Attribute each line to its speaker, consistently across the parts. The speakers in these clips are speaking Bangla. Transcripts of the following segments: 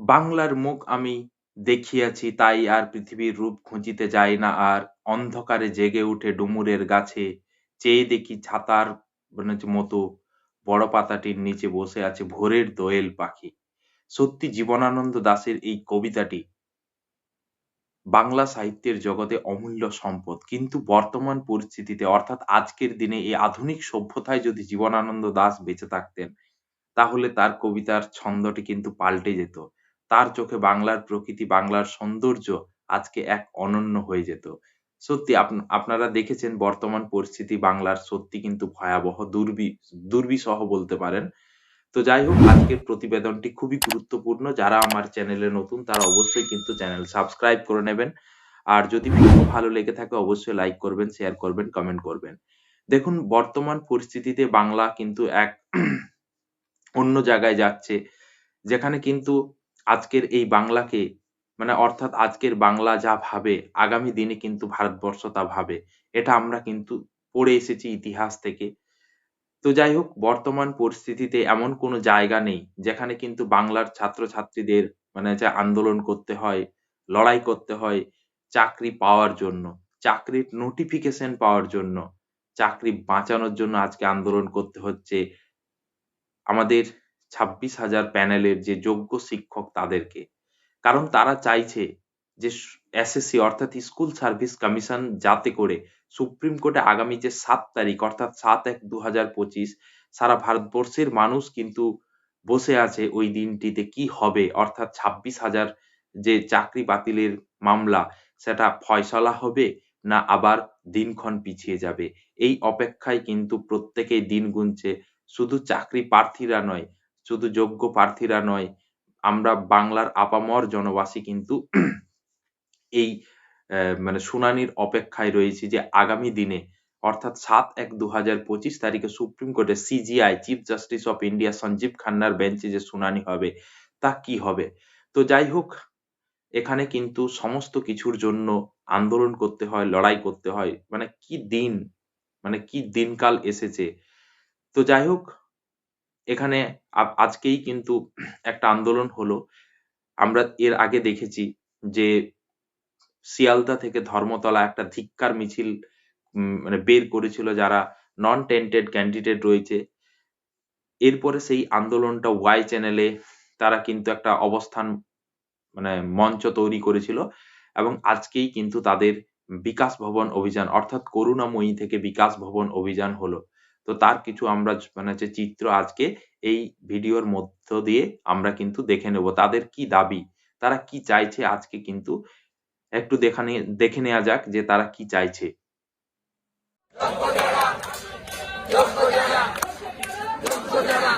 Speaker 1: বাংলার মুখ আমি দেখিয়াছি, তাই আর পৃথিবীর রূপ খুঁজিতে যাই না, আর অন্ধকারে জেগে উঠে ডুমুরের গাছে চেয়ে দেখি ছাতার মতো বড় পাতাটির নিচে বসে আছে ভোরের দোয়েল পাখি। সত্যি জীবনানন্দ দাশের এই কবিতাটি বাংলা সাহিত্যের জগতে অমূল্য সম্পদ। কিন্তু বর্তমান পরিস্থিতিতে, অর্থাৎ আজকের দিনে এই আধুনিক সভ্যতায় যদি জীবনানন্দ দাশ বেঁচে থাকতেন, তাহলে তার কবিতার ছন্দটি কিন্তু পাল্টে যেত। তার চোখে বাংলার প্রকৃতি, বাংলার সৌন্দর্য আজকে এক অনন্য হয়ে যেত। সত্যি আপনারা দেখেছেন বর্তমান পরিস্থিতি বাংলার সত্যি কিন্তু ভয়াবহ, দুর্বি দুর্বিসহ বলতে পারেন। তো যাই হোক, আজকের প্রতিবেদনটি খুবই গুরুত্বপূর্ণ। যারা আমার চ্যানেলে নতুন, তারা অবশ্যই কিন্তু চ্যানেল সাবস্ক্রাইব করে নেবেন। আর যদি ভিডিও ভালো লেগে থাকে, অবশ্যই লাইক করবেন, শেয়ার করবেন, কমেন্ট করবেন। দেখুন, বর্তমান পরিস্থিতিতে বাংলা কিন্তু এক অন্য জায়গায় যাচ্ছে, যেখানে কিন্তু আজকের এই বাংলাকে মানে অর্থাৎ আজকের বাংলা যা ভাবে, আগামী দিনে কিন্তু ভারতবর্ষ তা ভাবে। এটা আমরা কিন্তু পড়ে এসেছি ইতিহাস থেকে। তো যাই হোক, বর্তমান পরিস্থিতিতে এমন কোনো জায়গা নেই, যেখানে কিন্তু বাংলার ছাত্রছাত্রীদের মানে যে আন্দোলন করতে হয়, লড়াই করতে হয়, চাকরি পাওয়ার জন্য, চাকরির নোটিফিকেশন পাওয়ার জন্য, চাকরি বাঁচানোর জন্য আজকে আন্দোলন করতে হচ্ছে। আমাদের ছাব্বিশ হাজার প্যানেলের যে যোগ্য শিক্ষক তাদেরকে। কারণ তারা চাইছে যে এসএসসি অর্থাৎ স্কুল সার্ভিস কমিশন যাতে করে সুপ্রিম কোর্টে আগামী যে সাত তারিখ, অর্থাৎ সাত এক দু হাজার পঁচিশ, সারা ভারতবর্ষের মানুষ কিন্তু বসে আছে ওই দিনটিতে কি হবে? অর্থাৎ ছাব্বিশ হাজার যে চাকরি বাতিলের মামলা, সেটা ফয়সলা হবে না আবার দিনক্ষণ পিছিয়ে যাবে? এই অপেক্ষায় কিন্তু প্রত্যেকেই দিন গুনছে। শুধু চাকরি প্রার্থীরা নয় শুধু যোগ্য প্রার্থীরা নয়, আমরা বাংলার আপামর জনবাসী কিন্তু এই মানে শুনানির অপেক্ষায় রয়েছি যে আগামী দিনে, অর্থাৎ সাত এক দু হাজার পঁচিশ তারিখে সুপ্রিম কোর্টে CJI chief justice of India Sanjiv খান্নার বেঞ্চে যে শুনানি হবে, তা কি হবে? তো যাই হোক, এখানে কিন্তু সমস্ত কিছুর জন্য আন্দোলন করতে হয়, লড়াই করতে হয় মানে কি দিন মানে কি দিনকাল এসেছে? তো যাই হোক এখানে আজকেই কিন্তু একটা আন্দোলন হলো। আমরা এর আগে দেখেছি যে শিয়ালদা থেকে ধর্মতলা একটা ধিক্কার মিছিল মানে বের করেছিল যারা নন টেন্টেড ক্যান্ডিডেট রয়েছে। এরপরে সেই আন্দোলনটা ওয়াই চ্যানেলে তারা কিন্তু একটা অবস্থান মানে মঞ্চ তৈরি করেছিল এবং আজকেই কিন্তু তাদের বিকাশ ভবন অভিযান, অর্থাৎ করুণাময়ী থেকে বিকাশ ভবন অভিযান হলো। তো তার কিছু আমরা মানে হচ্ছে চিত্র আজকে এই ভিডিওর মধ্য দিয়ে আমরা কিন্তু দেখে নেব। তাদের কি দাবি? তারা কি চাইছে আজকে কিন্তু? একটু দেখানে দেখে নেওয়া যাক যে তারা কি চাইছে।
Speaker 2: যোগ্য যারা যোগ্য চাকরিটা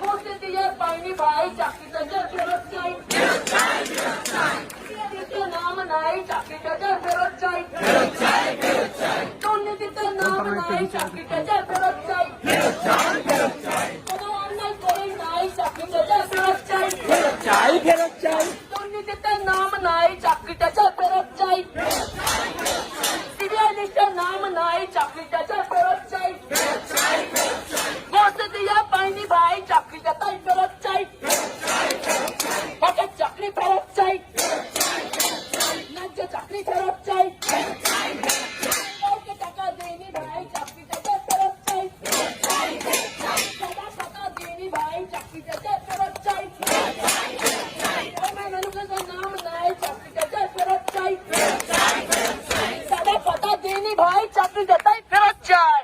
Speaker 2: ভোট দিয়ে পাইনি ভাই চাকরিটা যে ফেরত চাই দুর্নীতিতে নাম নাই চাকরিটা ফেরত চাই নাম নাই চাকরিটা যে ফেরত চাই কোনো অন্যায় করে নাই চাকরিটা যে ফেরত চাই
Speaker 3: চাই ফেরত চাই
Speaker 2: দুর্নীতিতে নাম নাই চাকরিটা দেয়নি ভাই চাকরিটা তাই ফেরত চাই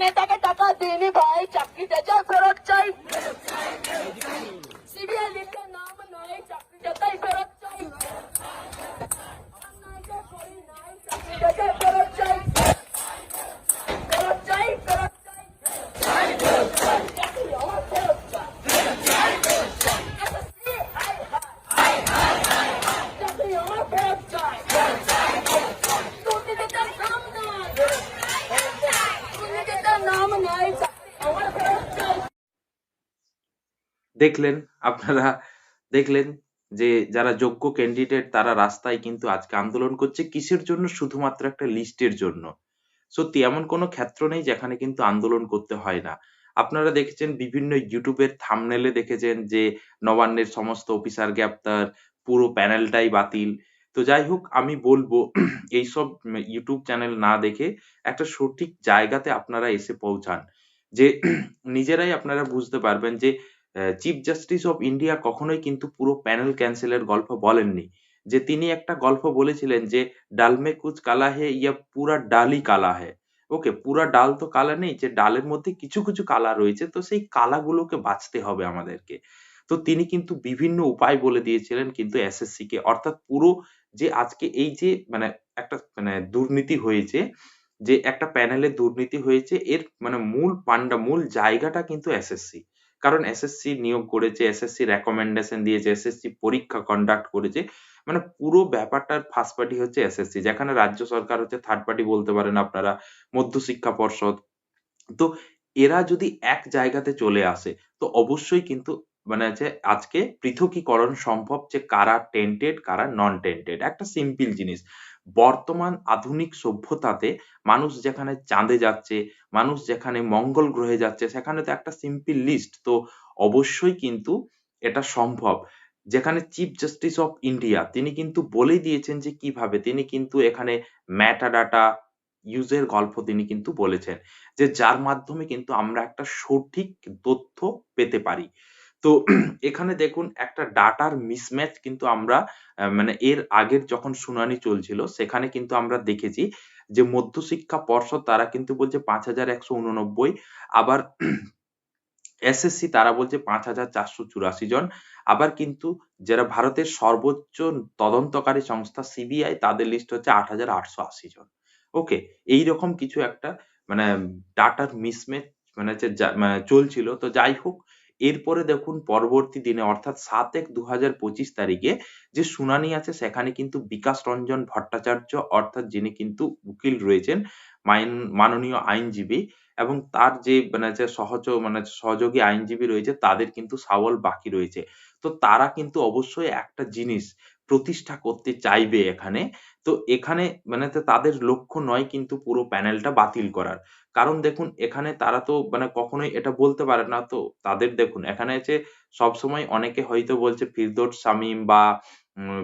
Speaker 2: নেতাকে টাকা দিইনি ভাই চাকরিটা যে ফেরত চাই সিবিআই লিস্টের নাম নয় চাকরিটা তাই ফেরত চাই অন্যায়টা করি নাই, চাকরিটা যে ফেরত চাই ফেরত চাই ফেরত চাই চাকরি আমার ফেরত চাই SSC, হায় হায়। চাকরি আমার ফেরত চাই দুর্নীতিতে নাম নাই দুর্নীতিতে নাম নাই চাকরি আমার ফেরত চাই
Speaker 1: দেখলেন, আপনারা দেখলেন যে যারা যোগ্য ক্যান্ডিডেট তারা রাস্তায় কিন্তু আজকে আন্দোলন করছে কিসের জন্য? শুধুমাত্র একটা লিস্টের জন্য। সত্যি, এমন কোনো ক্ষেত্র নেই যেখানে কিন্তু আন্দোলন করতে হয় না। আপনারা দেখেছেন বিভিন্ন ইউটিউবের থামনেলে দেখেছেন যে নবান্নের সমস্ত অফিসার গ্রেপ্তার পুরো প্যানেলটাই বাতিল। তো যাই হোক, আমি বলব, এইসব ইউটিউব চ্যানেল না দেখে একটা সঠিক জায়গাতে আপনারা এসে পৌঁছান। যে নিজেরাই আপনারা বুঝতে পারবেন যে চিফ জাস্টিস অফ ইন্ডিয়া কখনোই কিন্তু পুরো প্যানেল ক্যান্সেলের গল্প বলেননি। যে তিনি একটা গল্প বলেছিলেন যে ডালমে কুচ কালা হে, ইয়া পুরা ডালই কালা হে। ওকে, পুরা ডাল তো কালা নেই, যে ডালের মধ্যে কিছু কিছু কালা রয়েছে, তো সেই কালাগুলোকে বাঁচতে হবে আমাদেরকে। তো তিনি কিন্তু বিভিন্ন উপায় বলে দিয়েছিলেন কিন্তু এসএসসি কে অর্থাৎ পুরো যে আজকে এই যে মানে একটা মানে দুর্নীতি হয়েছে, যে একটা প্যানেলে দুর্নীতি হয়েছে, এর মানে মূল পান্ডা, মূল জায়গাটা কিন্তু এসএসসি কারণ এসএসসি নিয়োগ করেছে এসএসসি রেকমেন্ডেশন দিয়েছে এসএসসি পরীক্ষা কন্ডাক্ট করেছে। মানে পুরো ব্যাপারটার ফার্স্ট পার্টি হচ্ছে এসএসসি যেখানে রাজ্য সরকার হচ্ছে থার্ড পার্টি বলতে পারেন আপনারা, মধ্যশিক্ষা পর্ষদ। তো এরা যদি এক জায়গাতে চলে আসে, তো অবশ্যই কিন্তু মানে হচ্ছে আজকে পৃথকীকরণ সম্ভব যে কারা টেন্টেড কারা নন টেন্টেড একটা সিম্পল জিনিস। বর্তমান আধুনিক সভ্যতাতে মানুষ যেখানে চাঁদে যাচ্ছে, মানুষ যেখানে মঙ্গল গ্রহে যাচ্ছে, সেখানে তো একটা সিম্পল লিস্ট তো অবশ্যই কিন্তু এটা সম্ভব। যেখানে চিফ জাস্টিস অফ ইন্ডিয়া তিনি কিন্তু বলেই দিয়েছেন যে কীভাবে, তিনি কিন্তু এখানে ম্যাটা ডাটা ইউজের গল্প তিনি কিন্তু বলেছেন, যে যার মাধ্যমে কিন্তু আমরা একটা সঠিক তথ্য পেতে পারি। তো এখানে দেখুন একটা ডাটার মিসম্যাচ কিন্তু আমরা মানে এর আগের যখন শুনানি চলছিল, সেখানে কিন্তু আমরা দেখেছি যে মধ্যশিক্ষা পর্ষদ তারা কিন্তু বলছে পাঁচ হাজার একশো উননব্বই, আবার এসএসসি তারা বলছে পাঁচ হাজার চারশো চুরাশি জন, আবার কিন্তু যারা ভারতের সর্বোচ্চ তদন্তকারী সংস্থা সিবিআই তাদের লিস্ট হচ্ছে আট হাজার আটশো আশি জন। ওকে এইরকম কিছু একটা মানে ডাটার মিসম্যাচ মানে মানে চলছিল। তো যাই হোক এরপরে দেখুন পরবর্তী দিনে, অর্থাৎ সাত এক দু হাজার পঁচিশ তারিখে যে শুনানি আছে, সেখানে কিন্তু বিকাশ রঞ্জন ভট্টাচার্য, অর্থাৎ যিনি কিন্তু উকিল রয়েছেন মাননীয় আইনজীবী এবং তার যে মানে যে সহজ মানে সহযোগী আইনজীবী রয়েছে, তাদের কিন্তু সাওয়াল বাকি রয়েছে। তো তারা কিন্তু অবশ্যই একটা জিনিস প্রতিষ্ঠা করতে চাইবে এখানে তো এখানে মানে তাদের লক্ষ্য নয় কিন্তু পুরো প্যানেলটা বাতিল করার। কারণ দেখুন, এখানে তারা তো মানে কখনোই এটা বলতে পারে না। তো তাদের দেখুন, এখানে যে সবসময় অনেকে হয়তো বলছে ফিরদৌস শামীম বা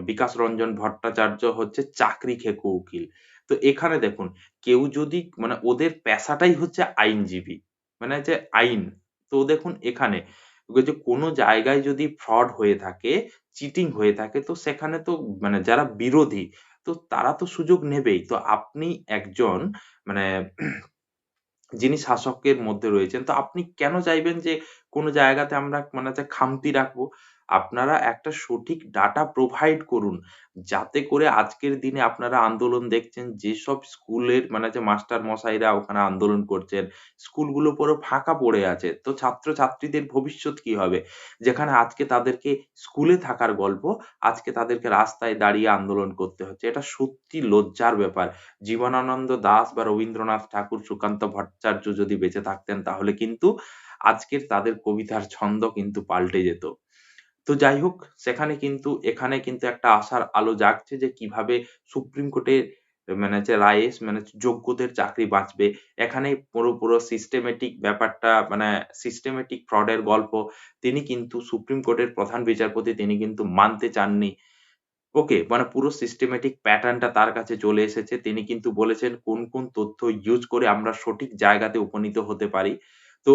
Speaker 1: বিকাশ রঞ্জন ভট্টাচার্য হচ্ছে চাকরি খেকু উকিল তো এখানে দেখুন, কেউ যদি মানে ওদের পেশাটাই হচ্ছে আইনজীবী। মানে যে আইন। তো দেখুন, এখানে যে কোনো জায়গায় যদি ফ্রড হয়ে থাকে চিটিং হয়ে থাকে, তো সেখানে তো মানে যারা বিরোধী, তো তারা তো সুযোগ নেবেই। তো আপনি একজন মানে যিনি শাসকের মধ্যে রয়েছেন, তো আপনি কেন চাইবেন যে কোনো জায়গাতে আমরা মানে খামতি রাখব? আপনারা একটা সঠিক ডাটা প্রোভাইড করুন। যাতে করে আজকের দিনে আপনারা আন্দোলন দেখছেন যেসব স্কুলের মানে যে মাস্টার মশাইরা ওখানে আন্দোলন করছেন, স্কুলগুলো পুরো ফাঁকা পড়ে আছে। তো ছাত্রছাত্রীদের ভবিষ্যৎ কি হবে? যেখানে আজকে তাদেরকে স্কুলে থাকার গল্প, আজকে তাদেরকে রাস্তায় দাঁড়িয়ে আন্দোলন করতে হচ্ছে। এটা সত্যি লজ্জার ব্যাপার। জীবনানন্দ দাস বা রবীন্দ্রনাথ ঠাকুর, সুকান্ত ভট্টাচার্য যদি বেঁচে থাকতেন তাহলে কিন্তু আজকের তাদের কবিতার ছন্দ কিন্তু পাল্টে যেত। তো যাই হোক সেখানে কিন্তু এখানে কিন্তু একটা আশার আলো জাগছে যে কীভাবে সুপ্রিম কোর্টের মানে যে রায়ে মানে যোগ্যদের চাকরি বাঁচবে। এখানে পুরো, পুরো সিস্টেমেটিক ব্যাপারটা মানে সিস্টেমেটিক ফ্রড এর গল্প তিনি কিন্তু সুপ্রিম কোর্টের প্রধান বিচারপতি তিনি কিন্তু মানতে চাননি। ওকে মানে পুরো সিস্টেমেটিক প্যাটার্নটা তার কাছে চলে এসেছে। তিনি কিন্তু বলেছেন কোন, কোন তথ্য ইউজ করে আমরা সঠিক জায়গাতে উপনীত হতে পারি। তো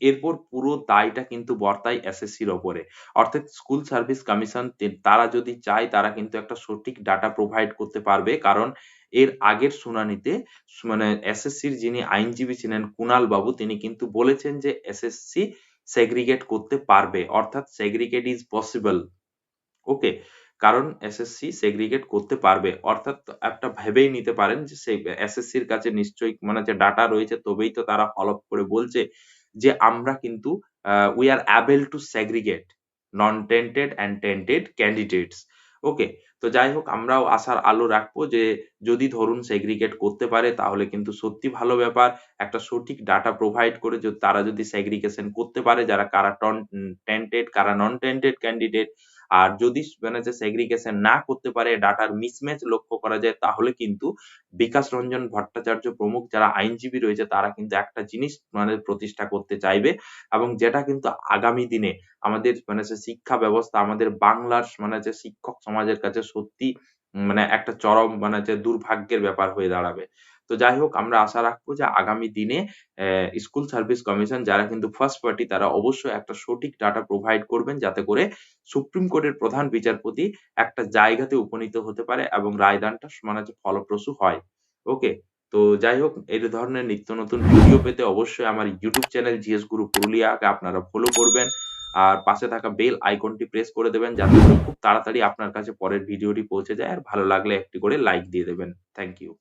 Speaker 1: এরপর পুরো দায়টা কিন্তু বর্তায় এসএসসির ওপরে। অর্থাৎ স্কুল সার্ভিস কমিশন তারা যদি চায়, তারা কিন্তু একটা সঠিক ডাটা প্রোভাইড করতে পারবে। কারণ এর আগের শুনানিতে মানে এসএসসির যিনি আইনজীবী ছিলেন কুণাল বাবু, তিনি কিন্তু বলেছেন যে এসএসসি সেগ্রিগেট করতে পারবে। অর্থাৎ সেগ্রিগেট ইজ পসিবল। ওকে? কারণ এসএসসি সেগ্রিগেট করতে পারবে। অর্থাৎ একটা ভেবেই নিতে পারেন যে সে এসএসসির কাছে নিশ্চয়ই মানে যে ডাটা রয়েছে, তবেই তো তারা ফলো করে বলছে যে আমরা কিন্তু আ we are able to segregate non-tainted and tainted candidates. ওকে? তো যাই হোক, আমরাও আশার আলো রাখব যে যদি ধরুন সেগ্রিগেট করতে পারে, তাহলে কিন্তু সত্যি ভালো ব্যাপার। একটা সঠিক ডাটা প্রোভাইড করে তারা যদি সেগ্রিগেশন করতে পারে, যারা কারা টন উম tainted, কারা নন টেন্টেড candidate আর যদি মানে যে সেগ্রিগেশন না করতে পারে, ডাটার মিসম্যাচ লক্ষ্য করা যায়, তাহলে কিন্তু বিকাশ রঞ্জন ভট্টাচার্য প্রমুখ যারা আইনজীবী রয়েছে, তারা কিন্তু একটা জিনিস মানে প্রতিষ্ঠা করতে চাইবে এবং যেটা কিন্তু আগামী দিনে আমাদের মানে শিক্ষা ব্যবস্থা, আমাদের বাংলার মানে যে শিক্ষক সমাজের কাছে সত্যি মানে একটা চরম মানে যে দুর্ভাগ্যের ব্যাপার হয়ে দাঁড়াবে। তো যাই হোক আমরা আশা রাখব যে আগামী দিনে স্কুল সার্ভিস কমিশন যারা কিন্তু ফার্স্ট পার্টি তারা অবশ্যই একটা সঠিক ডাটা প্রোভাইড করবেন যাতে করে সুপ্রিম কোর্টের প্রধান বিচারপতি একটা জায়গাতে উপনীত হতে পারে এবং রায়দানটা মানে ফলপ্রসূ হয়। ওকে? তো যাই হোক এই ধরনের নিত্য নতুন ভিডিও পেতে অবশ্যই আমার ইউটিউব চ্যানেল জিএস গুরু পুরুলিয়াকে আপনারা ফলো করবেন। আর পাশে থাকা বেল আইকনটি প্রেস করে দেবেন যাতে খুব তাড়াতাড়ি আপনার কাছে পরের ভিডিওটি পৌঁছে যায়। আর ভালো লাগলে একটি করে লাইক দিয়ে দেবেন। Thank you.